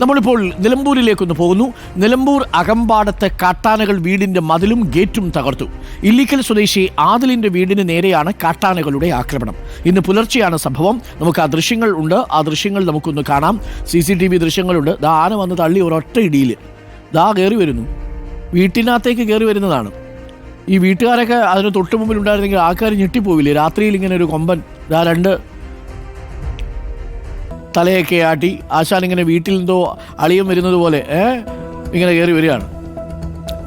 നമ്മളിപ്പോൾ നിലമ്പൂരിലേക്കൊന്ന് പോകുന്നു. നിലമ്പൂർ അകമ്പാടത്തെ കാട്ടാനകൾ വീടിന്റെ മതിലും ഗേറ്റും തകർത്തു. ഇല്ലിക്കൽ സ്വദേശി ആദിലിന്റെ വീടിന് നേരെയാണ് കാട്ടാനകളുടെ ആക്രമണം. ഇന്ന് പുലർച്ചെയാണ് സംഭവം. നമുക്ക് ആ ദൃശ്യങ്ങൾ ഉണ്ട്. ആ ദൃശ്യങ്ങൾ നമുക്കൊന്ന് കാണാം. സി സി ടി വി ദൃശ്യങ്ങളുണ്ട്. ദാ ആന വന്ന് തള്ളി ഒരൊറ്റ ഇടിയിൽ ദാ കയറി വരുന്നു. വീട്ടിനകത്തേക്ക് കയറി വരുന്നതാണ്. ഈ വീട്ടുകാരൊക്കെ അതിന് തൊട്ട് മുമ്പിൽ ഉണ്ടായിരുന്നെങ്കിൽ ആൾക്കാർ ഞെട്ടിപ്പോവില്ലേ? രാത്രിയിൽ ഇങ്ങനെ ഒരു കൊമ്പൻ. ദാ രണ്ട് തലയൊക്കെ ആട്ടി ആശാൻ ഇങ്ങനെ വീട്ടിൽ നിന്നോ അളിയൻ വരുന്നത് പോലെ ഇങ്ങനെ കയറി വരികയാണ്.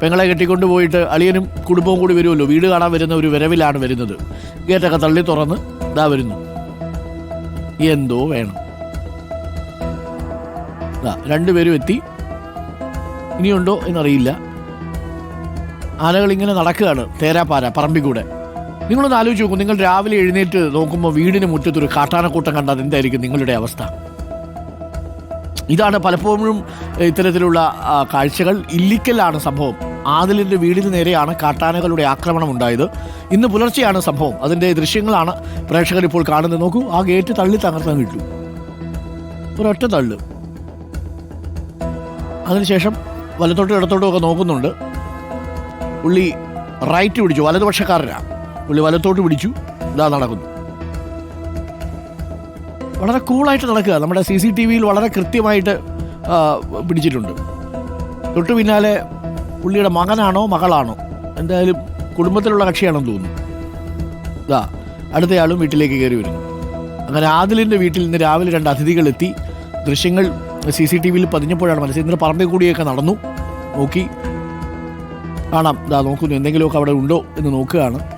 പെങ്ങളെ കെട്ടിക്കൊണ്ട് പോയിട്ട് അളിയനും കുടുംബവും കൂടി വരുമല്ലോ. വീട് കാണാൻ വരുന്ന ഒരു വരവിലാണ് വരുന്നത്. ഗേറ്റൊക്കെ തള്ളി തുറന്ന് ഇതാ വരുന്നു. എന്തോ വേണം. രണ്ടുപേരും എത്തി. ഇനിയുണ്ടോ എന്നറിയില്ല. ആനകൾ ഇങ്ങനെ നടക്കുകയാണ് തേരാപ്പാര പറമ്പിൽ കൂടെ. നിങ്ങളൊന്ന് ആലോചിച്ച് നോക്കൂ. നിങ്ങൾ രാവിലെ എഴുന്നേറ്റ് നോക്കുമ്പോൾ വീടിന് മുറ്റത്തൊരു കാട്ടാനക്കൂട്ടം കണ്ടാൽ എന്തായിരിക്കും നിങ്ങളുടെ അവസ്ഥ? ഇതാണ് പലപ്പോഴും ഇത്തരത്തിലുള്ള കാഴ്ചകൾ. ഇല്ലിക്കലാണ് സംഭവം. ആദിലിന്റെ വീടിന് നേരെയാണ് കാട്ടാനകളുടെ ആക്രമണം ഉണ്ടായത്. ഇന്ന് പുലർച്ചെയാണ് സംഭവം. അതിന്റെ ദൃശ്യങ്ങളാണ് പ്രേക്ഷകർ ഇപ്പോൾ കാണുന്നത്. നോക്കൂ ആ ഗേറ്റ് തള്ളി തകർത്താൻ കിട്ടു. ഒരൊറ്റ തള്ളു. അതിനുശേഷം വലത്തോട്ടും ഇടത്തോട്ടും ഒക്കെ നോക്കുന്നുണ്ട്. പുള്ളി റൈറ്റ് പിടിച്ചു. വലതുപക്ഷക്കാരനാണ് പുള്ളി വലത്തോട്ട് പിടിച്ചു. ഇതാ നടക്കുന്നു. വളരെ കൂളായിട്ട് നടക്കുക. നമ്മുടെ സി സി ടി വിയിൽ വളരെ കൃത്യമായിട്ട് പിടിച്ചിട്ടുണ്ട്. തൊട്ടു പിന്നാലെ പുള്ളിയുടെ മകനാണോ മകളാണോ? എന്തായാലും കുടുംബത്തിലുള്ള കക്ഷിയാണെന്ന് തോന്നുന്നു. ഇതാ അടുത്തയാളും വീട്ടിലേക്ക് കയറി വരുന്നു. അങ്ങനെ ആദിലിന്റെ വീട്ടിൽ നിന്ന് രാവിലെ രണ്ട് അതിഥികളെത്തി ദൃശ്യങ്ങൾ സി സി ടി വിയിൽ പതിഞ്ഞപ്പോഴാണ് മനസ്സിൽ ഇന്നലെ പറമ്പിൽ കൂടിയൊക്കെ നടന്നു. നോക്കി. കാണാം. ഇതാ നോക്കുന്നു. എന്തെങ്കിലുമൊക്കെ അവിടെ ഉണ്ടോ എന്ന് നോക്കുകയാണ്.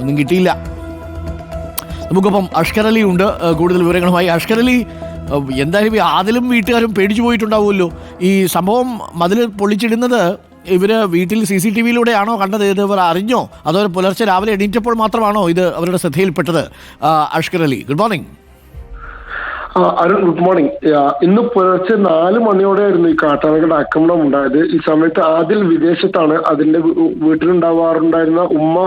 ഒന്നും കിട്ടിയില്ല. നമുക്കിപ്പം അഷ്കർ അലി ഉണ്ട്. കൂടുതൽ വിവരങ്ങളുമായി. അഷ്കർ അലി എന്തായാലും ആദിലും വീട്ടുകാരും പേടിച്ചു പോയിട്ടുണ്ടാവുമല്ലോ. ഈ സംഭവം മതിൽ പൊളിച്ചിടുന്നത് ഇവർ വീട്ടിൽ സി സി ടി വിയിലൂടെയാണോ കണ്ടത്? ഇവർ അറിഞ്ഞോ? അതോ പുലർച്ചെ രാവിലെ എണീറ്റപ്പോൾ മാത്രമാണോ ഇത് അവരുടെ ശ്രദ്ധയിൽപ്പെട്ടത്? Ashkar Ali good morning Arun good morning ഇന്ന് പുലർച്ചെ നാല് മണിയോടെയായിരുന്നു ഈ കാട്ടാനകളുടെ ആക്രമണം ഉണ്ടായത്. ഈ സമയത്ത് ആദ്യം വിദേശത്താണ് അതിന്റെ വീട്ടിലുണ്ടാവാറുണ്ടായിരുന്ന ഉമ്മ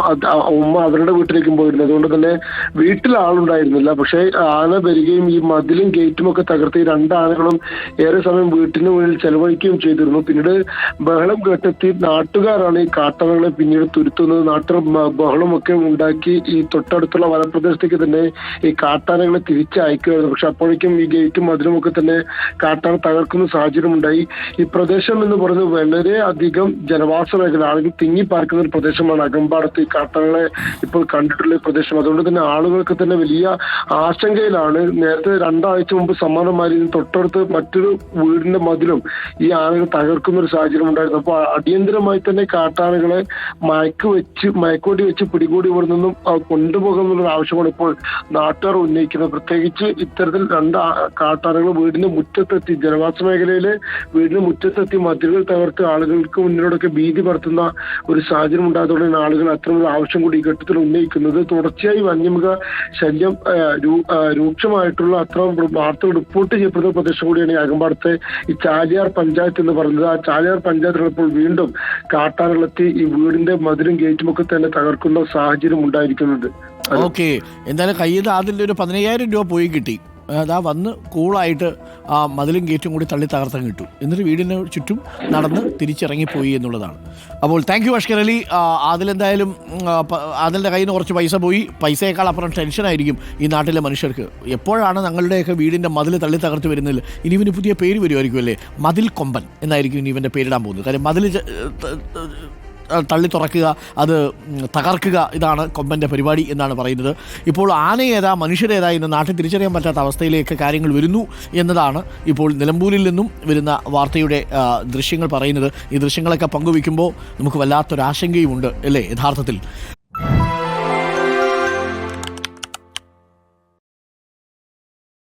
ഉമ്മ അവരുടെ വീട്ടിലേക്കും പോയിരുന്നു അതുകൊണ്ട് തന്നെ വീട്ടിൽ ആളുണ്ടായിരുന്നില്ല. പക്ഷേ ആന വരികയും ഈ മതിലും ഗേറ്റും ഒക്കെ തകർത്ത് ഈ രണ്ട് ആനകളും ഏറെ സമയം വീട്ടിന് മുന്നിൽ ചെലവഴിക്കുകയും ചെയ്തിരുന്നു. പിന്നീട് ബഹളം കേട്ടെത്തി നാട്ടുകാരാണ് ഈ കാട്ടാനകളെ പിന്നീട് തുരുത്തുന്നത്. നാട്ടിൽ ബഹളമൊക്കെ ഉണ്ടാക്കി ഈ തൊട്ടടുത്തുള്ള വനപ്രദേശത്തേക്ക് തന്നെ ഈ കാട്ടാനകളെ തിരിച്ചയക്കുകയായിരുന്നു. പക്ഷെ അപ്പോഴേക്കും ഈ ഗേറ്റും മതിലുമൊക്കെ തന്നെ കാട്ടാൻ തകർക്കുന്ന സാഹചര്യം ഉണ്ടായി ഈ പ്രദേശം എന്ന് പറയുന്നത് വളരെ അധികം ജനവാസ മേഖല ആളുകൾ തിങ്ങി പാർക്കുന്ന ഒരു പ്രദേശമാണ് അകമ്പാടത്ത് ഈ കാട്ടാനകളെ ഇപ്പോൾ കണ്ടിട്ടുള്ള പ്രദേശം. അതുകൊണ്ട് തന്നെ ആളുകൾക്ക് തന്നെ വലിയ ആശങ്കയിലാണ്. നേരത്തെ രണ്ടാഴ്ച മുമ്പ് സമാനമായി തൊട്ടടുത്ത് മറ്റൊരു വീടിന്റെ മതിലും ഈ ആനകൾ തകർക്കുന്ന ഒരു സാഹചര്യം ഉണ്ടായിരുന്നു. അപ്പോൾ അടിയന്തരമായി തന്നെ കാട്ടാനകളെ മയക്ക് വെച്ച് മയക്കോട്ടി വെച്ച് പിടികൂടി ഇവിടെ നിന്നും കൊണ്ടുപോകുന്നുള്ള ആവശ്യമാണ് ഇപ്പോൾ നാട്ടുകാർ ഉന്നയിക്കുന്നത്. പ്രത്യേകിച്ച് ഇത്തരത്തിൽ രണ്ട് കാട്ടാനകൾ വീടിന്റെ മുറ്റത്തെത്തി ജനവാസ മേഖലയിലെ വീടിന്റെ മുറ്റത്തെത്തി മതിലുകൾ തകർത്ത് ആളുകൾക്ക് മുന്നിലൂടെയൊക്കെ ഭീതി പരത്തുന്ന ഒരു സാഹചര്യം ഉണ്ടായതോടെ ആളുകൾ അത്തരമൊരു ആവശ്യം കൂടി ഈ ഘട്ടത്തിൽ ഉന്നയിക്കുന്നത്. തുടർച്ചയായി വന്യമൃഗ ശല്യം രൂക്ഷമായിട്ടുള്ള അത്തരം വാർത്തകൾ റിപ്പോർട്ട് ചെയ്യപ്പെടുന്ന പ്രദേശം കൂടിയാണ് ഈ അകമ്പാടത്തെ ഈ ചാലിയാർ പഞ്ചായത്ത് എന്ന് പറയുന്നത്. ആ ചാലിയാർ പഞ്ചായത്തിൽ ഇപ്പോൾ വീണ്ടും കാട്ടാനകളെത്തി ഈ വീടിന്റെ മതിലും ഗേറ്റും ഒക്കെ തന്നെ തകർക്കുന്ന സാഹചര്യം ഉണ്ടായിരിക്കുന്നത്. ഓക്കെ. എന്തായാലും കയ്യിൽ നിന്ന് ഒരു പതിനയ്യായിരം രൂപ പോയി കിട്ടി. അതാ വന്ന് കൂളായിട്ട് ആ മതിലും ഗേറ്റും കൂടി തള്ളി തകർത്തം കിട്ടും എന്നിട്ട് വീടിന് ചുറ്റും നടന്ന് തിരിച്ചിറങ്ങിപ്പോയി എന്നുള്ളതാണ്. അപ്പോൾ താങ്ക് യു അഷ്കർ അലി. അതിലെന്തായാലും ആദിലിന്റെ കയ്യിൽ നിന്ന് കുറച്ച് പൈസ പോയി. പൈസയേക്കാൾ അപ്പുറം ടെൻഷനായിരിക്കും ഈ നാട്ടിലെ മനുഷ്യർക്ക്. എപ്പോഴാണ് ഞങ്ങളുടെയൊക്കെ വീടിന്റെ മതിൽ തള്ളി തകർത്ത് വരുന്നില്ല ഇനി ഇവന് പുതിയ പേര് വരുമായിരിക്കും അല്ലേ മതിൽ കൊമ്പൻ എന്നായിരിക്കും ഇനി ഇവന്റെ പേരിടാൻ പോകുന്നത്. കാര്യം മതിൽ തള്ളി തുറക്കുക അത് തകർക്കുക ഇതാണ് കൊമ്പന്റെ പരിപാടി എന്നാണ് പറയുന്നത്. ഇപ്പോൾ ആനയേതാ മനുഷ്യരേതാ ഇന്ന് നാട്ടിൽ തിരിച്ചറിയാൻ പറ്റാത്ത അവസ്ഥയിലേക്ക് കാര്യങ്ങൾ വരുന്നു എന്നതാണ് ഇപ്പോൾ നിലമ്പൂരിൽ നിന്നും വരുന്ന വാർത്തയുടെ ദൃശ്യങ്ങൾ പറയുന്നത്. ഈ ദൃശ്യങ്ങളൊക്കെ പങ്കുവയ്ക്കുമ്പോൾ നമുക്ക് വല്ലാത്തൊരാശങ്കയുമുണ്ട് അല്ലേ യഥാർത്ഥത്തിൽ?